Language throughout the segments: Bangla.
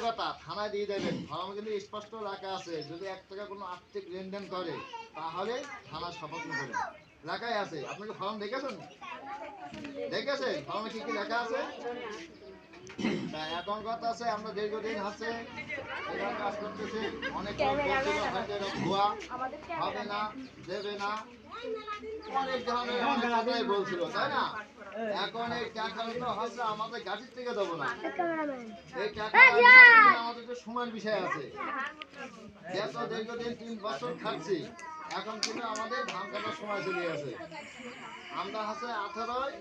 আরেকটা কথা, থানায় দিয়ে দেবেন। ফর্ম কিন্তু স্পষ্ট লেখা আছে। যদি এক টাকা কোনো আর্থিক লেনদেন করে, তাহলে থানা শপথ নেবেন। লেখাই আছে। আপনি কি ফর্ম দেখেছেন? দেখেছেন? ফর্মে কি কি লেখা আছে? আমরা দীর্ঘদিন আছে। অনেক এখন এই টাকাটা হচ্ছে আমাদের গাড়ির থেকে দেবো না। এই টাকা আমাদের তো সময়ের বিষয় আছে। যেহেতু দীর্ঘদিন তিন বছর খাচ্ছি। এখন কিন্তু আমাদের ধান কাটার সময় চলে গেছে। আমরা হচ্ছে আঠারোই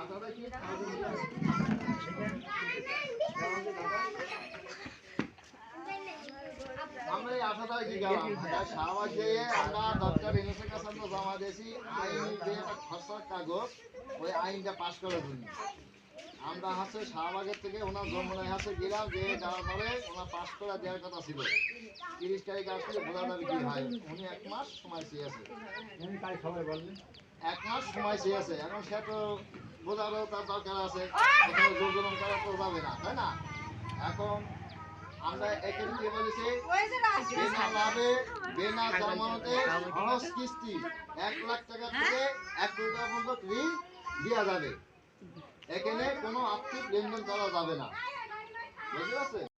আঠারোই কি? আমরা এই আঠারো তারিখে গেলাম ঢাকা শাহবাগ আমরা ডক্টর ইউনুসের দিয়েছি আইন যে একটা খসড়া কাগজ ওই আইনটা পাশ করে দিন। আমরা হচ্ছে শাহবাগের থেকে ওনার জন্মনায় হাসে গেলাম যে যাওয়ার পরে ওনার পাশ করে দেওয়ার কথা ছিল। তিরিশ তারিখ আসলে বোঝা যাবে কি হয়? উনি এক মাস সময় চেয়েছে এক মাস সময় চেয়েছে এখন সে তো বোঝারও তার দরকার আছে। এখানে জোর জলম করা তো যাবে না তাই না? এখন আমরা এখানে কি বলেছি? বিনা লাভে বিনা জামানতে খরচ কিস্তি এক লাখ টাকা থেকে এক কোটি টাকা পর্যন্ত ঋণ দেওয়া যাবে। এখানে কোনো আর্থিক লেনদেন করা যাবে না। বুঝতে পারছে